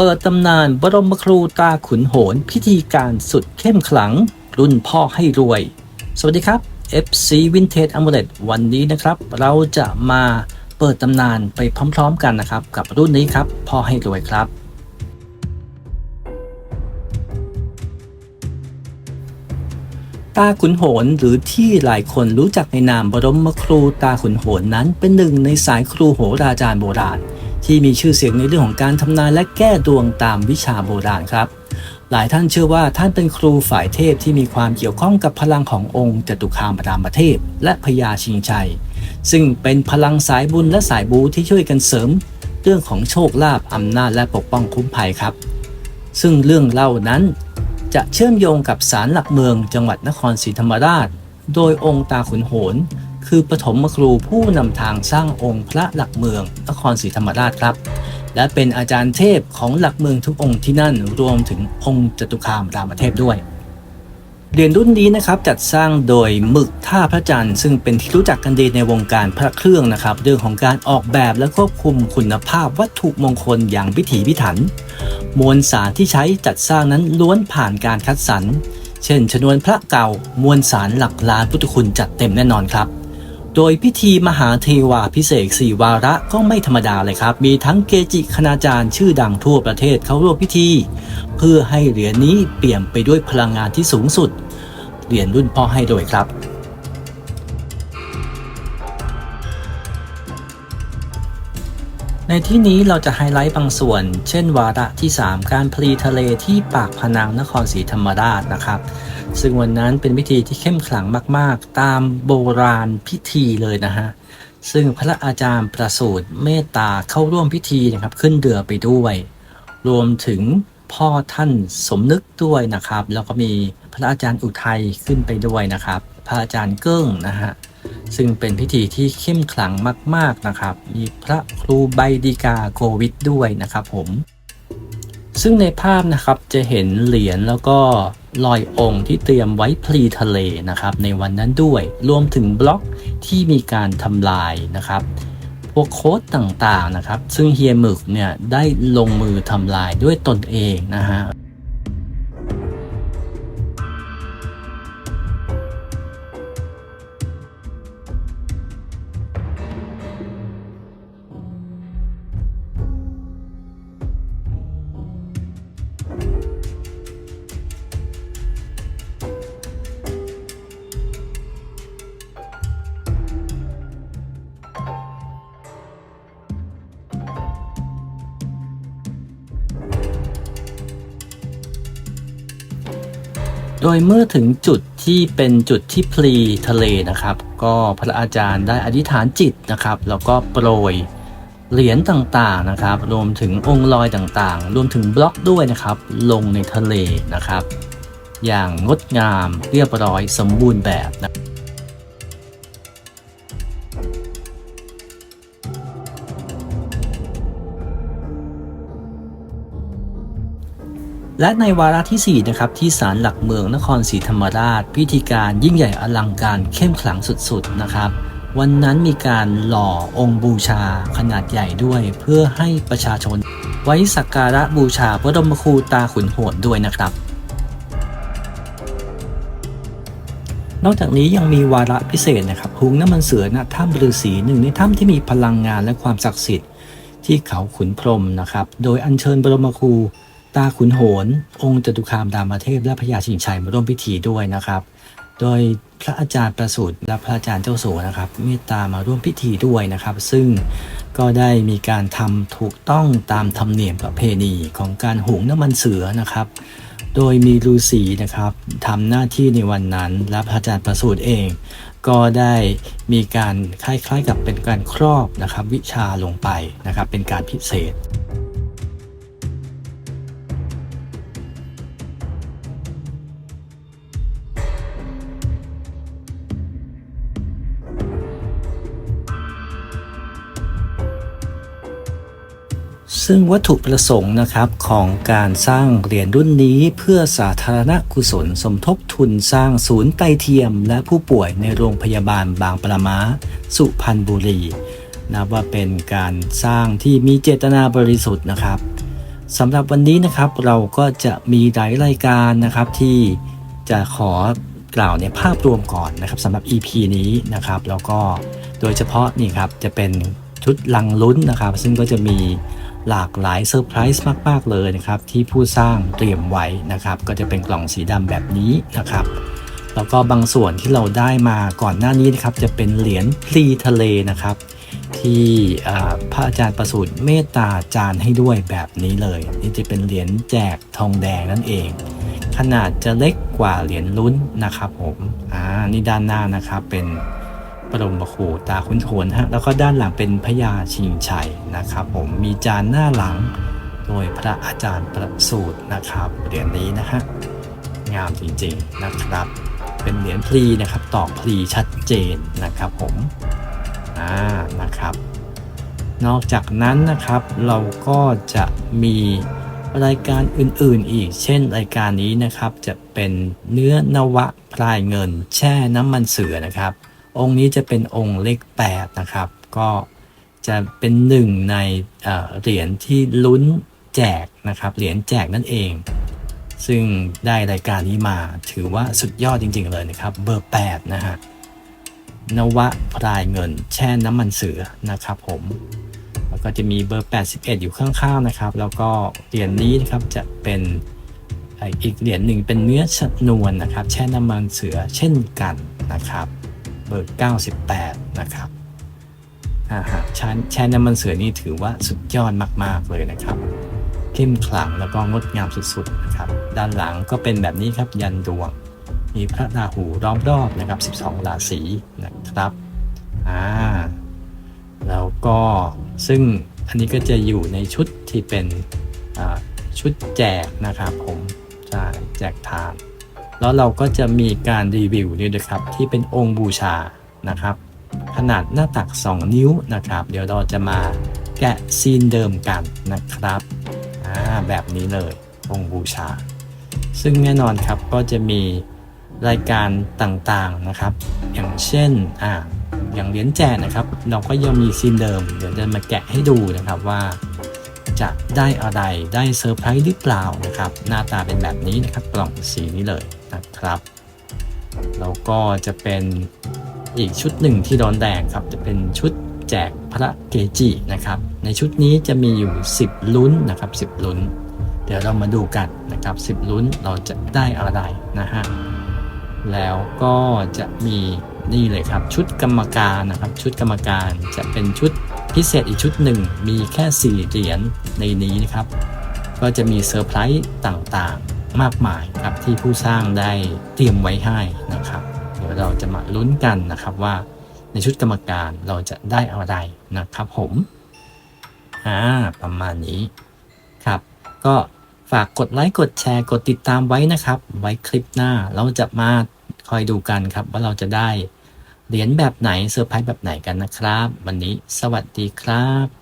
เปิดตำนานบรมครูตาขุนโหน พิธีการสุดเข้มขลัง รุ่นพ่อให้รวย สวัสดีครับ FC Vintage Amulet วันนี้นะครับ เราจะมาเปิดตำนานไปพร้อมๆกันนะครับ กับรุ่นนี้ครับ พ่อให้รวยครับ ตาขุนโหนหรือที่หลายคนรู้จักในนามบรมครูตาขุนโหนนั้นเป็นหนึ่งในสายครูโหราจารย์โบราณ ที่มีชื่อเสียงในเรื่องของการทำนายและแก้ดวงตามวิชาโบราณครับ หลายท่านเชื่อว่าท่านเป็นครูฝ่ายเทพที่มีความเกี่ยวข้องกับพลังขององค์จตุคามรามเทพ และพญาชิงชัย ซึ่งเป็นพลังสายบุญและสายบูที่ช่วยกันเสริม เรื่องของโชคลาภอำนาจและปกป้องคุ้มภัยครับ ซึ่งเรื่องเล่านั้น จะเชื่อมโยงกับศาลหลักเมืองจังหวัดนครศรีธรรมราช โดยองค์ตาขุนโหน คือปฐมครูผู้นำทางสร้างองค์พระหลักเมืองนครศรีธรรมราชครับ และเป็นอาจารย์เทพของหลักเมืองทุกองค์ที่นั่นรวมถึงองค์จตุคามรามเทพด้วยเหรียญรุ่นนี้นะครับจัดสร้างโดยหมึกท่าพระจันทร์ซึ่งเป็นที่รู้จักกันดีในวงการพระเครื่องนะครับ เรื่องของการออกแบบและควบคุมคุณภาพวัตถุมงคลอย่างพิถีพิถัน มวลสารที่ใช้จัดสร้างนั้นล้วนผ่านการคัดสรร เช่น ชนวนพระเก่ามวลสารหลักล้านพุทธคุณจัดเต็มแน่นอนครับ โดยพิธีมหาเทวาพิเศษสี่วาระก็ไม่ธรรมดาเลยครับ มีทั้งเกจิคณาจารย์ชื่อดังทั่วประเทศเข้าร่วมพิธี เพื่อให้เหรียญนี้เปี่ยมไปด้วยพลังงานที่สูงสุด เหรียญรุ่นพ่อให้โดยครับในที่นี้เราจะไฮไลท์บางส่วน เช่นวาระที่ 3 การพลีทะเลที่ปากพนังนครศรีธรรมราชนะครับ ซึ่งวันนั้นเป็นพิธีที่เข้มขลังมากๆ ตามโบราณพิธีเลยนะฮะ ซึ่งพระอาจารย์ประสูตรเมตตาเข้าร่วมพิธีนะครับ ขึ้นเรือไปด้วย รวมถึงพ่อท่านสมนึกด้วยนะครับ แล้วก็มีพระอาจารย์อุทัยขึ้นไปด้วยนะครับ พระอาจารย์เกิ้งนะฮะ ซึ่งเป็นพิธีที่เข้มขลังมาก ๆนะครับ มีพระครูใบดีกาโกวิทด้วยนะครับผม ซึ่งในภาพนะครับจะเห็นเหรียญแล้วก็ลอยองค์ที่เตรียมไว้พลีทะเลนะครับในวันนั้นด้วย รวมถึงบล็อกที่มีการทำลายนะครับ พวกโค้ดต่างๆนะครับ ซึ่งเฮียหมึกเนี่ยได้ลงมือทำลายด้วยตนเองนะฮะ โดยเมื่อถึงจุดที่เป็นจุดที่พลีทะเลนะครับ ก็พระอาจารย์ได้อธิษฐานจิตนะครับ แล้วก็โปรยเหรียญต่างๆนะครับ รวมถึงองค์ลอยต่างๆ รวมถึงบล็อกด้วยนะครับ ลงในทะเลนะครับ อย่างงดงามเรียบร้อยสมบูรณ์แบบนะ และในวาระที่ 4 นะครับ ที่ศาลหลักเมืองนครศรีธรรมราช พิธีการยิ่งใหญ่อลังการเข้มขลังสุดๆนะครับ วันนั้นมีการหล่อองค์บูชาขนาดใหญ่ด้วย เพื่อให้ประชาชน ไว้สักการะบูชาพระบรมครูตาขุนโหดด้วยนะครับ นอกจากนี้ยังมีวาระพิเศษนะครับหุงน้ำมันเสือณถ้ำฤาษีหนึ่งในถ้ำที่มีพลังงานและความศักดิ์สิทธิ์ที่เขาขุนพรมนะครับ โดยอัญเชิญบรมครู ตาขุนโหน องค์จตุคามรามเทพและพญาชิงชัยมาร่วมพิธีด้วยนะครับ โดยพระอาจารย์ประสูตรและพระอาจารย์เจ้าสัวนะครับเมตตามาร่วมพิธีด้วยนะครับ ซึ่งก็ได้มีการทำถูกต้องตามธรรมเนียมประเพณีของการหุงน้ำมันเสือนะครับ โดยมีฤาษีนะครับทำหน้าที่ในวันนั้น และพระอาจารย์ประสูตรเอง ก็ได้มีการคล้ายๆกับเป็นการครอบนะครับ วิชาลงไปนะครับ เป็นการพิเศษ ซึ่งวัตถุประสงค์นะครับของการสร้างเหรียญรุ่นนี้เพื่อสาธารณกุศลสมทบทุนสร้างศูนย์ไตเทียม และผู้ป่วยในโรงพยาบาลบางปะมาสุพรรณบุรีนับว่าเป็นการสร้างที่มีเจตนาบริสุทธิ์นะครับสำหรับวันนี้นะครับเราก็จะมีหลายรายการนะครับที่จะขอกล่าวในภาพรวมก่อนนะครับสำหรับ EP นี้นะครับแล้วก็โดยเฉพาะนี่ครับจะเป็นชุดลังลุ้นนะครับ ซึ่งก็จะมี หลากหลายเซอร์ไพรส์มาก ๆ เลยนะครับ ที่ผู้สร้างเตรียมไว้นะครับ ก็จะเป็นกล่องสีดำแบบนี้นะครับ แล้วก็บางส่วนที่เราได้มาก่อนหน้านี้นะครับ จะเป็นเหรียญพลีทะเลนะครับ ที่อาพระอาจารย์ประสูติเมตตาจารย์ให้ด้วยแบบนี้เลย นี่จะเป็นเหรียญแจกทองแดงนั่นเอง ขนาดจะเล็กกว่าเหรียญลุ้นนะครับผมอ่านี่ด้านหน้านะครับเป็น ปรมครูตาคุ้นโทนฮะแล้วก็ด้านหลังเป็นพญาชิงชัยนะครับ ผมมีจานหน้าหลัง โดยพระอาจารย์ประสูตินะครับเหรียญนี้นะฮะงามจริงๆนะครับ เป็นเหรียญพลีนะครับตอกพลีชัดเจนนะครับผมอ่านะครับ นอกจากนั้นนะครับเราก็จะมีรายการอื่นๆอีก เช่นรายการนี้นะครับจะเป็นเนื้อนวะพลายเงิน แช่น้ำมันเสือนะครับ องค์นี้จะเป็นองค์เลข8นะครับ ก็จะเป็นหนึ่งในเหรียญที่ลุ้นแจกนะครับ เหรียญแจกนั่นเอง ซึ่งได้รายการนี้มาถือว่าสุดยอดจริง ๆ เลยนะครับ เบอร์ 8 นะฮะนวะพรายเงินแช่น้ำมันเสือนะครับผม แล้วก็จะมีเบอร์ 81 อยู่ข้างๆนะครับ แล้วก็เหรียญนี้นะครับจะเป็นอีกเหรียญหนึ่งเป็นเนื้อชนวนนะครับ แช่น้ำมันเสือเช่นกันนะครับ เบอร์ 98 นะครับอ่าฮะแช่แช่น้ำมันเสือนี่ถือว่าสุดยอดมากๆเลยนะครับเข้มขลังแล้วก็งดงามสุดๆนะครับด้านหลังก็เป็นแบบนี้ครับยันดวง มีพระราหูล้อมรอบนะครับ 12 ราศีนะครับอ่าแล้วก็ซึ่งอันนี้ก็จะอยู่ในชุดที่เป็นอ่าชุดแจกนะครับผมใช่แจกทาน แล้วเราก็จะมีการรีวิวนี่ด้วยครับที่เป็นองค์บูชานะครับ ขนาดหน้าตัก 2 นิ้วนะครับ เดี๋ยวเราจะมาแกะซีนเดิมกันนะครับอ่าแบบนี้เลยองค์บูชา ซึ่งแน่นอนครับก็จะมีรายการต่างๆนะครับ อย่างเช่นอ่าอย่างเหรียญแจกนะครับ เราก็ยังมีซีนเดิม เดี๋ยวจะมาแกะให้ดูนะครับว่า จะได้อะไรได้เซอร์ไพรส์หรือเปล่านะครับ หน้าตาเป็นแบบนี้นะครับกล่องสีนี้เลย นะครับแล้วก็จะเป็นอีกชุดหนึ่งที่ร้อนแรงครับ จะเป็นชุดแจกพระเกจินะครับ ในชุดนี้จะมีอยู่ 10 ลุ้นนะครับ 10 ลุ้น เดี๋ยวเรามาดูกันนะครับ 10 ลุ้นเราจะได้อะไรนะฮะแล้วก็จะมีนี่เลยครับ ชุดกรรมการนะครับ ชุดกรรมการจะเป็นชุดพิเศษอีกชุดหนึ่งมีแค่ 4 เหรียญในนี้นะครับ ก็จะมีเซอร์ไพรส์ต่างๆ มากมายครับที่ผู้สร้างได้เตรียมไว้ให้นะครับ เดี๋ยวเราจะมาลุ้นกันนะครับว่าในชุดกรรมการเราจะได้อะไรนะครับผมอ่าประมาณนี้ครับ ก็ฝากกดไลค์กดแชร์กดติดตามไว้นะครับ ไว้คลิปหน้าเราจะมาคอยดูกันครับ ว่าเราจะได้เหรียญแบบไหนเซอร์ไพรส์แบบไหนกันนะครับ วันนี้สวัสดีครับ